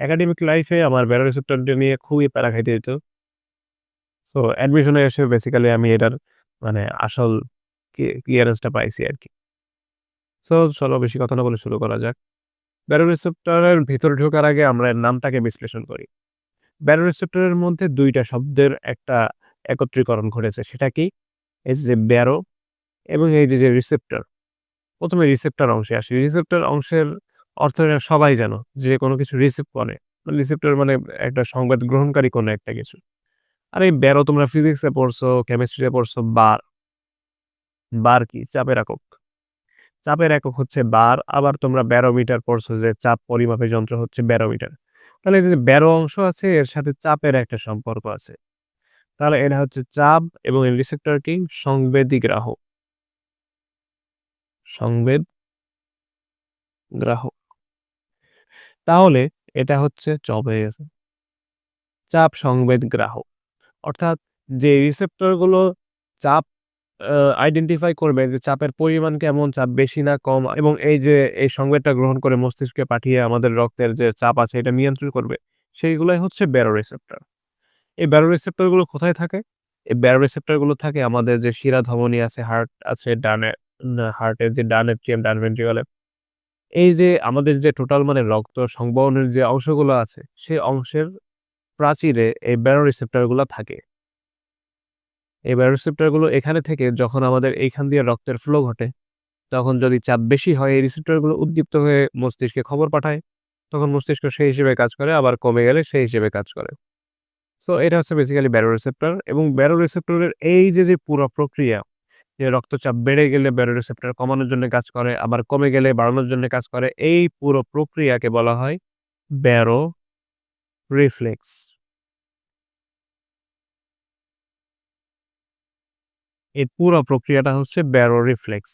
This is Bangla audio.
একাডেমিক লাইফে আমার ব্যারো রিসেপ্টরটা নিয়ে খুবই প্যারা খাইতে হইতো। সো অ্যাডমিশনে এসে বেসিক্যালি আমি এটার মানে আসল ক্লিয়ারেন্সটা পাইছি আর কি সো চলো বেশি কথা না বলে শুরু করা যাক। ব্যারো রিসেপ্টরের ভিতরে ঢোকার আগে আমরা এর নামটাকে বিশ্লেষণ করি। ব্যারো রিসেপ্টরের মধ্যে দুইটা শব্দের একটা একত্রীকরণ ঘটেছে। সেটা কি? এই যে ব্যারো এবং এই যে, রিসেপ্টর। ১ম এ রিসেপ্টর অংশে আসি। রিসেপ্টর অংশের অর্থ সবাই জানো যে কোনো কিছু রিসিভ করে। রিসেপ্টর মানে একটা সংবাদ গ্রহণকারী কোনো একটা কিছু। আর এই ব্যারো তোমরা ফিজিক্সে পড়ছো, কেমিস্ট্রিতে পড়ছো বার। বার কি? চাপের একক। চাপের একক হচ্ছে বার। আবার তোমরা ব্যারোমিটার পড়ছো যে চাপ পরিমাপের যন্ত্র হচ্ছে ব্যারোমিটার। তাহলে যে ব্যারো অংশ আছে এর সাথে চাপের একটা সম্পর্ক আছে। তাহলে এটা হচ্ছে চাপ এবং এই রিসেপ্টর কি? সংবেদী গ্রাহক। সংবেদ গ্রাহক। তাহলে এটা হচ্ছে জব হয়ে গেছে। চাপ সংবেদ গ্রাহক। অর্থাৎ যে রিসেপ্টরগুলো চাপ আইডেন্টিফাই করবে যে চাপের পরিমাণ কেমন, চাপ বেশি না কম এবং এই যে এই সংবেদটা গ্রহণ করে মস্তিষ্কে পাঠিয়ে আমাদের রক্তের যে চাপ আছে এটা নিয়ন্ত্রণ করবে। সেইগুলাই হচ্ছে ব্যারো রিসেপ্টর। এই ব্যারো রিসেপ্টরগুলো কোথায় থাকে? এই ব্যারো রিসেপ্টরগুলো থাকে আমাদের যে শিরা ধমনী আছে, হার্ট আছে ডানে হার্টের যে ডান এট্রিয়াম, ডান। এই যে আমাদের যে টোটাল মানে রক্ত সংবহনের যে অংশগুলো আছে, সেই অংশের প্রাচীরে এই ব্যারো রিসেপ্টরগুলা থাকে। এই ব্যারো রিসেপ্টরগুলো এখানে থেকে যখন আমাদের এইখান দিয়ে রক্তের ফ্লো ঘটে, তখন যদি চাপ বেশি হয় এই রিসেপ্টরগুলো উদ্দীপ্ত হয়ে মস্তিষ্কে খবর পাঠায়। তখন মস্তিষ্ক সেই হিসেবে কাজ করে আবার কমে গেলে সেই হিসেবে কাজ করে। সো এটা হচ্ছে বেসিক্যালি ব্যারো রিসেপ্টর এবং ব্যারো রিসেপ্টরের এই যে, যে পুরো প্রক্রিয়া যে রক্তচাপ বেড়ে গেলে ব্যারো রিসেপ্টার কমানোর জন্য কাজ করে, আবার কমে গেলে বাড়ানোর জন্য কাজ করে। এই পুরো প্রক্রিয়াকে বলা হয় ব্যারো রিফ্লেক্স। এই পুরো প্রক্রিয়াটা হচ্ছে ব্যারো রিফ্লেক্স।